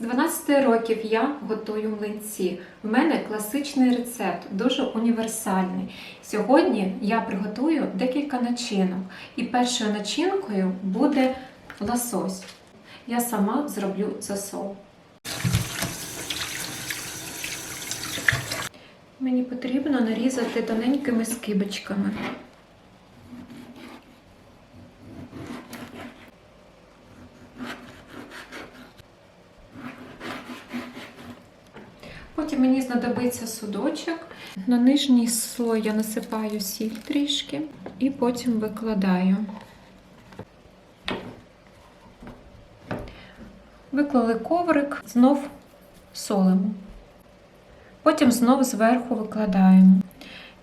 З 12 років я готую млинці. В мене класичний рецепт, дуже універсальний. Сьогодні я приготую декілька начинок. І першою начинкою буде лосось. Я сама зроблю засол. Мені потрібно нарізати тоненькими скибочками. Потім мені знадобиться судочок. На нижній слой я насипаю сіль трішки і потім викладаю. Виклали коврик, знов солимо. Потім знов зверху викладаємо.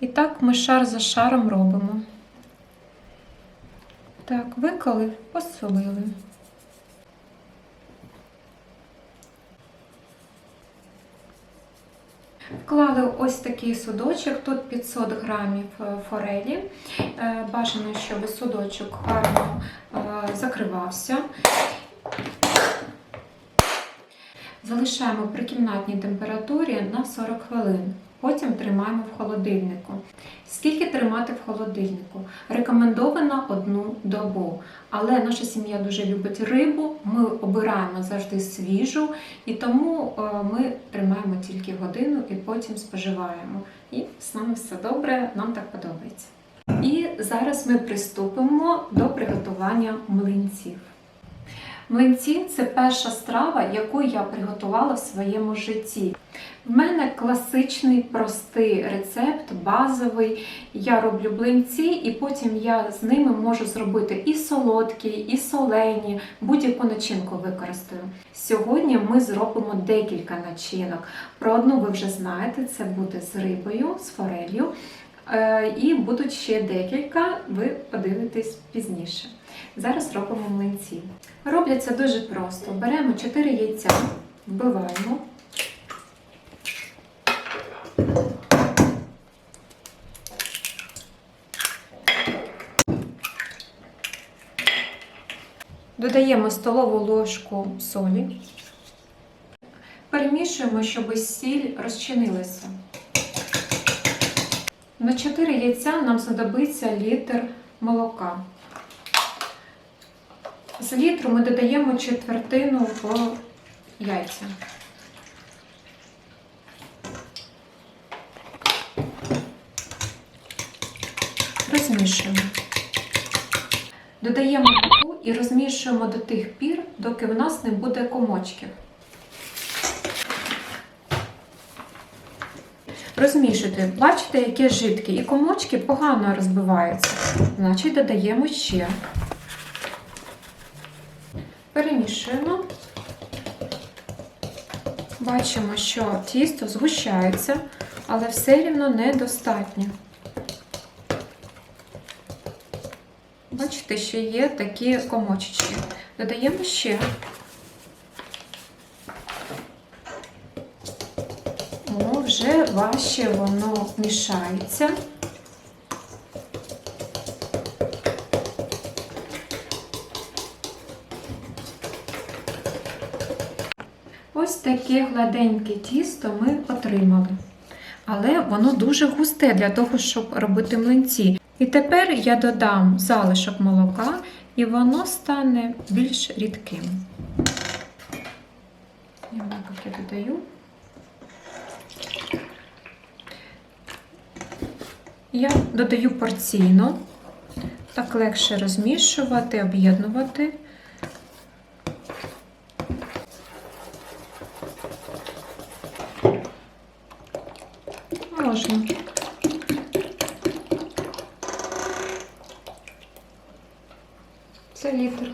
І так ми шар за шаром робимо. Так, виклали, посолили. Вклали ось такий судочок, тут 500 грамів е, форелі. Е, Бажано, щоб судочок гарно е, закривався. Залишаємо при кімнатній температурі на 40 хвилин. Потім тримаємо в холодильнику. Скільки тримати в холодильнику? Рекомендовано одну добу. Але наша сім'я дуже любить рибу. Ми обираємо завжди свіжу, і тому е, ми тримаємо тільки годину і потім споживаємо. І з нами все добре, нам так подобається. І зараз ми приступимо до приготування млинців. Млинці це перша страва, яку я приготувала в своєму житті. В мене класичний простий рецепт, базовий. Я роблю млинці, і потім я з ними можу зробити і солодкі, і солені, будь-яку начинку використаю. Сьогодні ми зробимо декілька начинок. Про одну ви вже знаєте, це буде з рибою, з форелью. Е, І будуть ще декілька, ви подивитесь пізніше. Зараз робимо млинці. Робляться дуже просто. Беремо 4 яйця, вбиваємо. Додаємо столову ложку солі. Перемішуємо, щоб сіль розчинилася. На 4 яйця нам знадобиться літр молока. З літру ми додаємо четвертину в яйця. Розмішуємо. Додаємо муку і розмішуємо до тих пір, доки в нас не буде комочків. Розмішуйте, бачите, яке жидке, і комочки погано розбиваються. Значить, додаємо ще. Перемішуємо. Бачимо, що тісто згущається, але все рівно недостатньо. Бачите, ще є такі комочечки. Додаємо ще. О, вже важче воно мішається. Ось таке гладеньке тісто ми отримали. Але воно дуже густе для того, щоб робити млинці. І тепер я додам залишок молока, і воно стане більш рідким. Я додаю. Я додаю порційно, так легше розмішувати, об'єднувати. Можна. Це літр.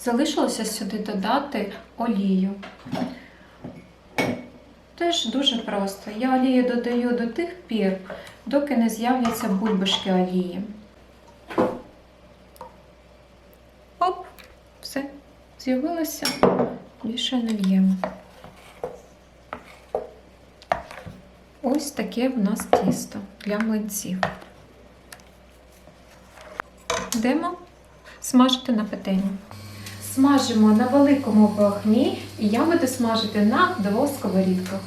Залишилося сюди додати олію. Теж дуже просто. Я олію додаю до тих пір, доки не з'являться бульбашки олії. Оп, все, з'явилося, більше не л'ємо. Ось таке в нас тісто для млинців. Йдемо смажити на петельні. Смажимо на великому вогні, і я буду смажити на двох сковорідках.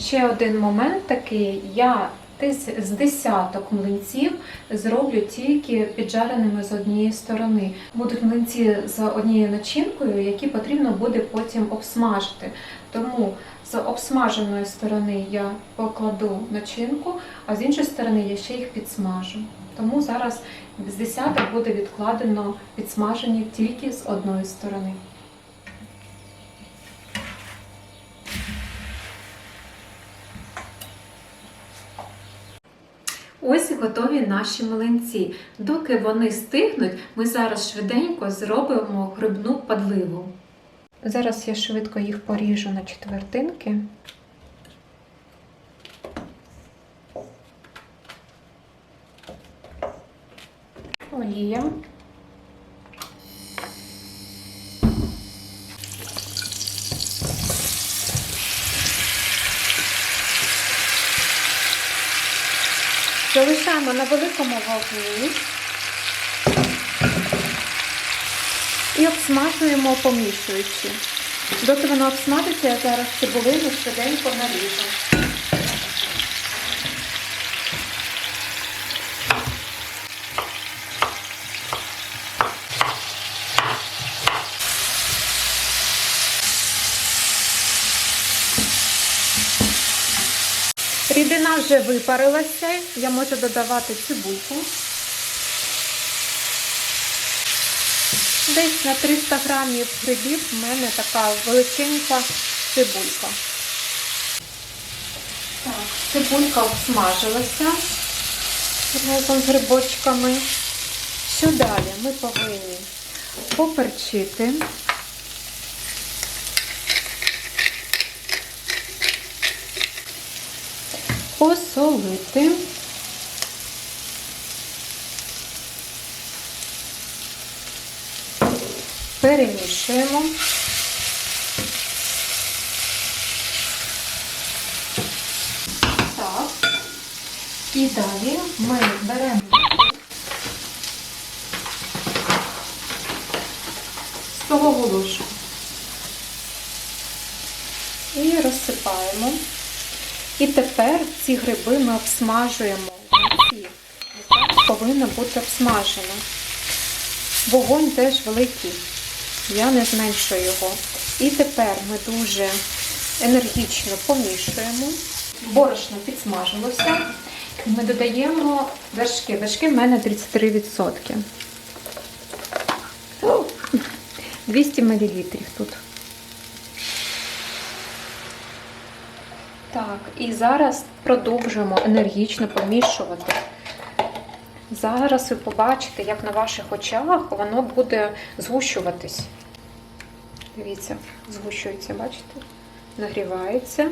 Ще один момент такий, я з десяток млинців зроблю тільки піджареними з однієї сторони. Будуть млинці з однією начинкою, які потрібно буде потім обсмажити. Тому з обсмаженої сторони я покладу начинку, а з іншої сторони я ще їх підсмажу. Тому зараз з десяток буде відкладено підсмажені тільки з одної сторони. Ось і готові наші млинці. Доки вони стигнуть, ми зараз швиденько зробимо грибну падливу. Зараз я швидко їх поріжу на четвертинки. Олія. Залишаємо на великому вогні і обсмажуємо помішуючи. Доки воно обсмажиться, я зараз цибулину швиденько наріжу. Вже випарилася, я можу додавати цибульку. Десь на 300 грамів грибів в мене така величенька цибулька. Так, цибулька обсмажилася разом з грибочками. Що далі? Ми повинні поперчити. Посолити. Перемішуємо. Так. І далі ми беремо столову ложку і розсипаємо. І тепер ці гриби ми обсмажуємо. Ці повинно бути обсмажено. Вогонь теж великий. Я не зменшую його. І тепер ми дуже енергічно помішуємо. Борошно підсмажилося. Ми додаємо вершки. Вершки в мене 33%. 200 мл тут. Так, і зараз продовжуємо енергічно помішувати. Зараз ви побачите, як на ваших очах воно буде згущуватись. Дивіться, згущується, бачите? Нагрівається.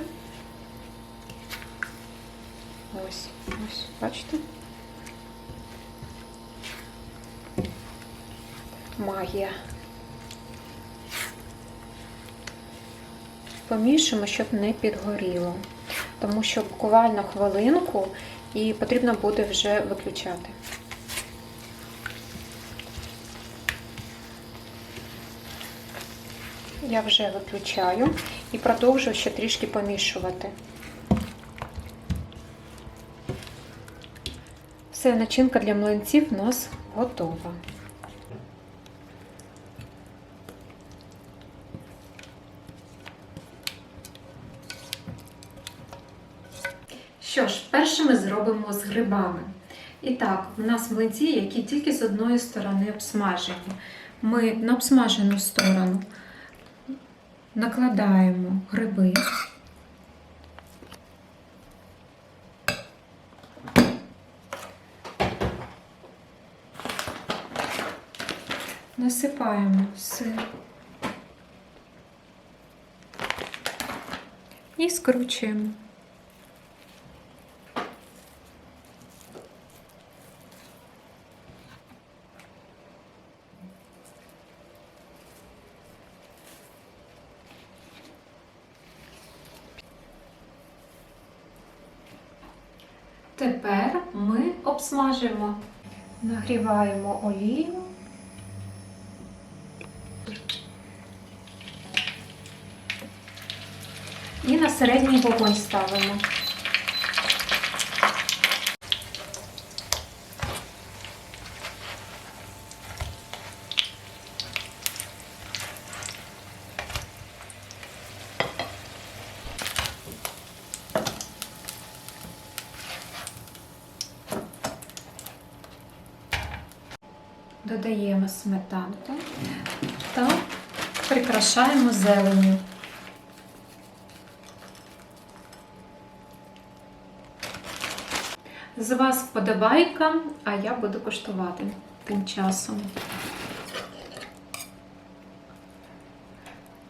Ось, ось, бачите? Магія. Помішуємо, щоб не підгоріло. Тому що буквально хвилинку і потрібно буде вже виключати. Я вже виключаю і продовжую ще трішки помішувати. Все, начинка для млинців у нас готова. Що ж, перше ми зробимо з грибами. І так, у нас млинці, які тільки з одної сторони обсмажені. Ми на обсмажену сторону накладаємо гриби. Насипаємо сир і скручуємо. Тепер ми обсмажимо, нагріваємо олію. І на середній вогонь ставимо. Додаємо сметанку та прикрашаємо зеленю. З вас вподобайка, а я буду коштувати тим часом.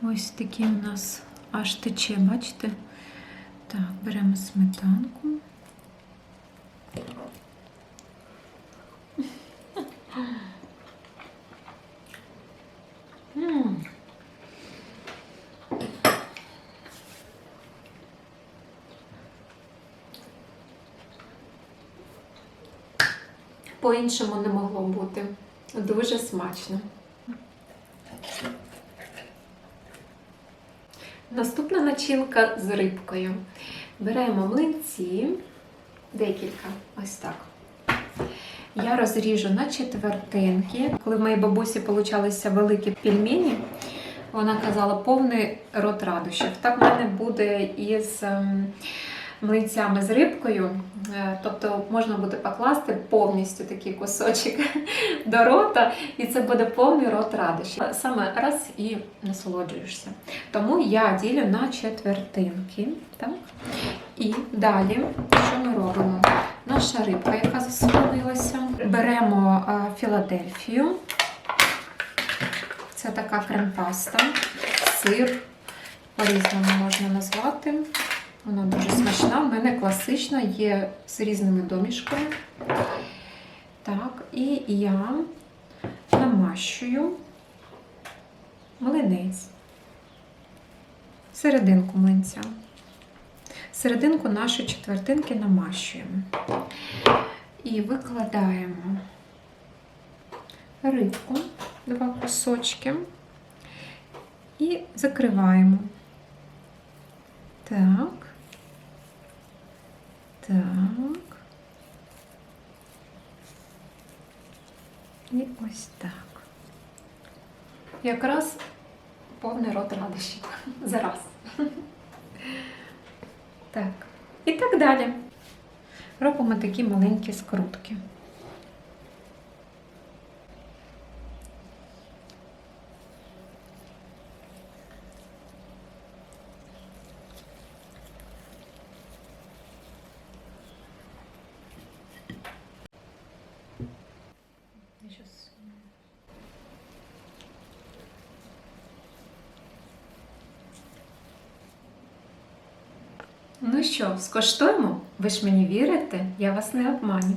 Ось такий у нас аж тече, бачите? Так, беремо сметанку. По-іншому не могло бути. Дуже смачно. Наступна начинка з рибкою. Беремо млинці, декілька, ось так. Я розріжу на четвертинки. Коли в моїй бабусі получалися великі пельмені, вона казала повний рот радощів. Так в мене буде із ем, млинцями з рибкою. Е, Тобто можна буде покласти повністю такий кусочок до рота, і це буде повний рот радощів. Саме раз і насолоджуєшся. Тому я ділю на четвертинки. Так? І далі, що ми робимо? Наша рибка, яка засолонилася, беремо е, Філадельфію. Це така крем-паста, сир, по-різному можна назвати. Вона дуже смачна. У мене класична, є з різними домішками. Так, і я намащую млинець, серединку млинця. Серединку нашої четвертинки намащуємо. І викладаємо рибку, два кусочки, і закриваємо. Так. Так. І ось так. Якраз повний рот радощів. Зараз. Так. І так далі. Робимо такі маленькі скрутки. Я щас- Ну що, скоштуємо? Ви ж мені вірите? Я вас не обманю.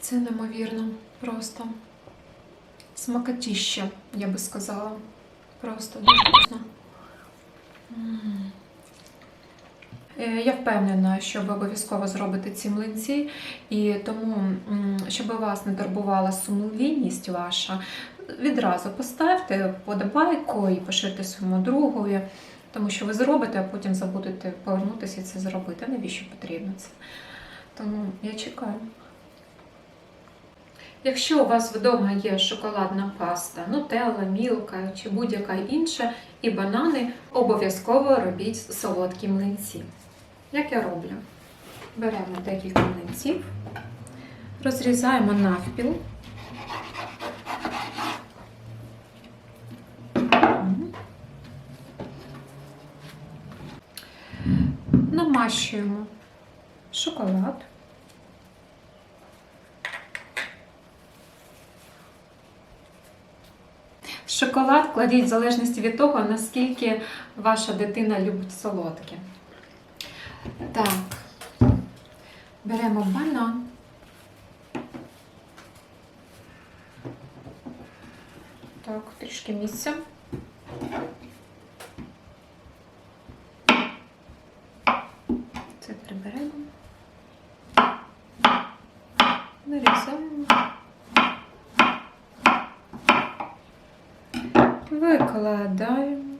Це неймовірно просто. Смакотіще, я би сказала. Просто дуже вкусно. Е, Я впевнена, що ви обов'язково зробите ці млинці, і тому, щоб вас не турбувала сумлінність ваша, відразу поставте вподобайку і поширте своєму другові, тому що ви зробите, а потім забудете повернутися і це зробити. Навіщо потрібно це? Тому я чекаю. Якщо у вас вдома є шоколадна паста, нутелла, мілка чи будь-яка інша, і банани, обов'язково робіть солодкі млинці. Як я роблю? Беремо декілька млинців, розрізаємо навпіл. Намащуємо шоколад. Шоколад кладіть в залежності від того, наскільки ваша дитина любить солодке. Так, беремо банан. Так, трішки місця. Це приберемо. Нарізаємо. Викладаємо.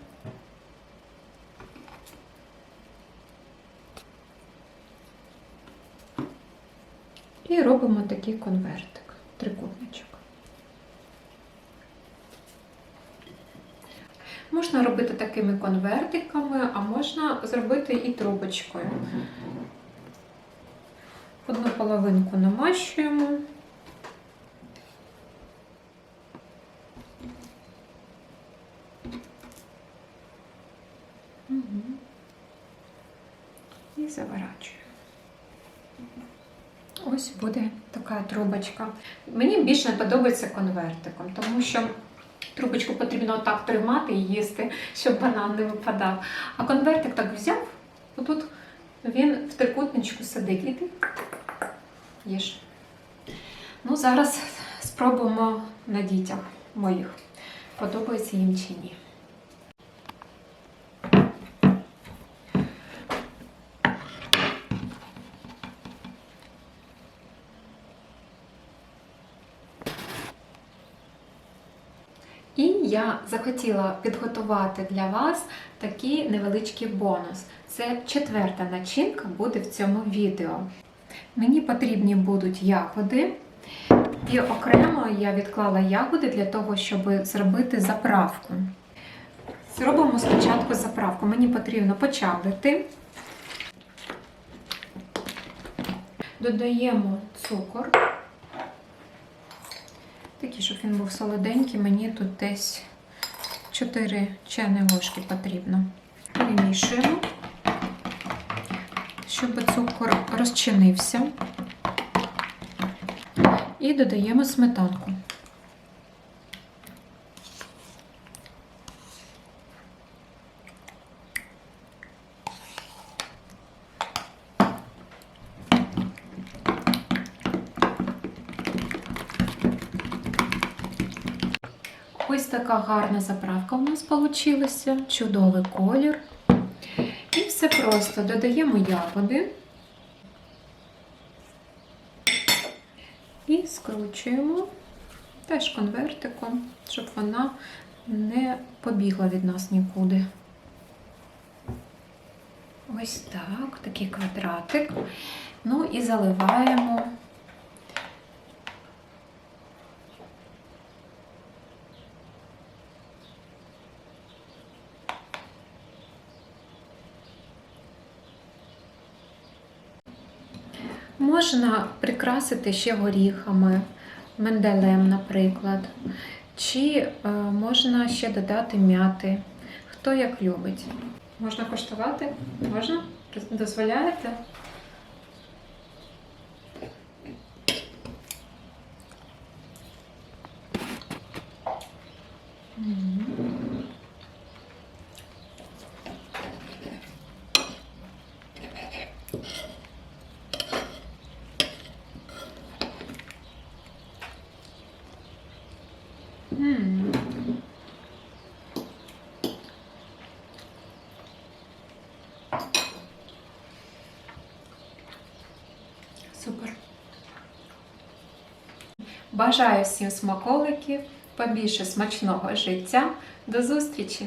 І робимо такий конвертик, трикутничок. Можна робити такими конвертиками, а можна зробити і трубочкою. Одну половинку намащуємо. Мгм. І заворачуємо. Ось буде така трубочка. Мені більше не подобається конвертиком, тому що трубочку потрібно так тримати і їсти, щоб банан не випадав. А конвертик так взяв, отут він в трикутничку сидить і ти їш. Ну, зараз спробуємо на дітях моїх. Подобається їм чи ні. І я захотіла підготувати для вас такий невеличкий бонус. Це четверта начинка буде в цьому відео. Мені потрібні будуть ягоди. І окремо я відклала ягоди для того, щоб зробити заправку. Зробимо спочатку заправку. Мені потрібно почавити. Додаємо цукор. Щоб він був солоденький, мені тут десь 4 чайні ложки потрібно. Перемішуємо, щоб цукор розчинився. І додаємо сметанку. Ось така гарна заправка у нас вийшла, чудовий колір. І все просто додаємо ягоди і скручуємо теж конвертиком, щоб вона не побігла від нас нікуди. Ось так, такий квадратик. Ну і заливаємо Можна прикрасити ще горіхами, миндалем, наприклад. Чи е, можна ще додати м'яти. Хто як любить. Можна коштувати? Можна? Дозволяєте? Мгм. Супер. Бажаю всім смаколиків, побільше смачного життя. До зустрічі!